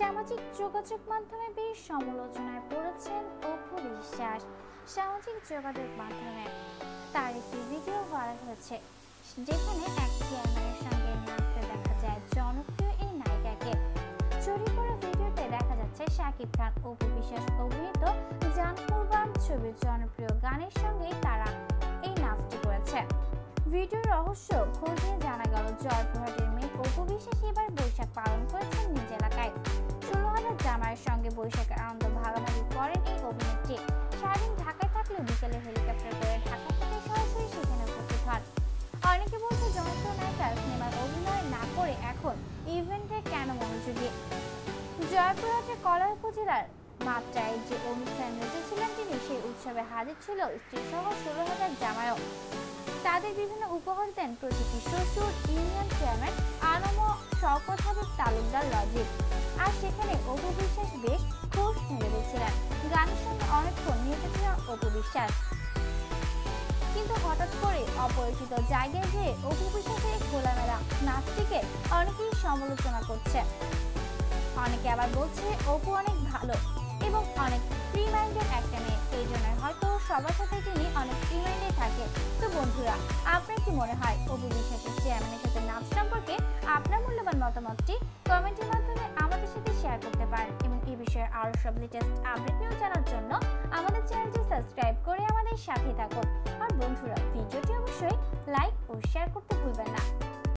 সামাজিক যোগাযোগ মাধ্যমে বেশ সমালোচনায় পড়েছেন অপু বিশ্বাস। সামাজিক যোগাযোগ মাধ্যমে তার একটি ভিডিও ভাইরাল হয়েছে। যেখানে এক চেয়ারম্যানের সঙ্গে নাচতে দেখা যায় জনপ্রিয় এই নায়িকাকে। ছড়িয়ে পড়া ভিডিওতে দেখা যাচ্ছে শাকিব খান, অপু বিশ্বাস অভিনীত জান কুরবান ছবির জনপ্রিয় গানের সঙ্গেই তারা এই নাচটি করেছে। ভিডিওর রহস্য খোঁজ জানা গেল, জয়পুরহাটের মেয়ে অপু বিশ্বাস এবার বৈশাখ পালন করেছেন নিজ সঙ্গে বৈশাখের আনন্দ ভাগাভাগি করেন এই অভিনেত্রী। সারাদিন ঢাকায় থাকলেও বিকেলে হেলিকপ্টার করে ঢাকা থেকে সরাসরি সেখানে উপস্থিত হন। অনেকে বলছে জনপ্রিয় নায়িকা সিনেমার অভিনয় না করে এখন ইভেন্টে কেন মনোযোগী জয়পুরহাটের কলা উপজেলার মাত্রায় যে অনুষ্ঠান রেখেছিলেন তিনি, সেই উৎসবে হাজির ছিল স্ত্রী সহ ষোলো হাজার জামায়ও তাদের বিভিন্ন উপহার দেন প্রতিটি শ্বশুর, ইউনিয়ন চেয়ারম্যান আনম শওকত হাবিব তালুকদার লজিক। আর সেখানে অপু নিয়েছিলেন বিশ্বাস। কিন্তু হঠাৎ করে অপরিচিত জায়গায় যেয়ে অপু খোলামেলা নাচটিকে অনেকেই সমালোচনা করছে। অনেকে আবার বলছে, অপু অনেক ভালো এবং অনেক ফ্রি মাইন্ডের একটা মেয়ে। এই জন্য হয়তো সবার সাথে তিনি অনেক ফ্রি মাইন্ডে থাকে। তো বন্ধুরা, আপনার কি মনে হয় অপু বিশ্বাসের চেয়ারম্যানের সাথে নাচ সম্পর্কে আপনার মূল্যবান মতামতটি কমেন্টের মাধ্যমে আমাদের সাথে শেয়ার করতে পারেন এবং এই বিষয়ে আরও সব লেটেস্ট আপডেট নিউজ জানার জন্য আমাদের চ্যানেলটি সাথে থাকুন। আর বন্ধুরা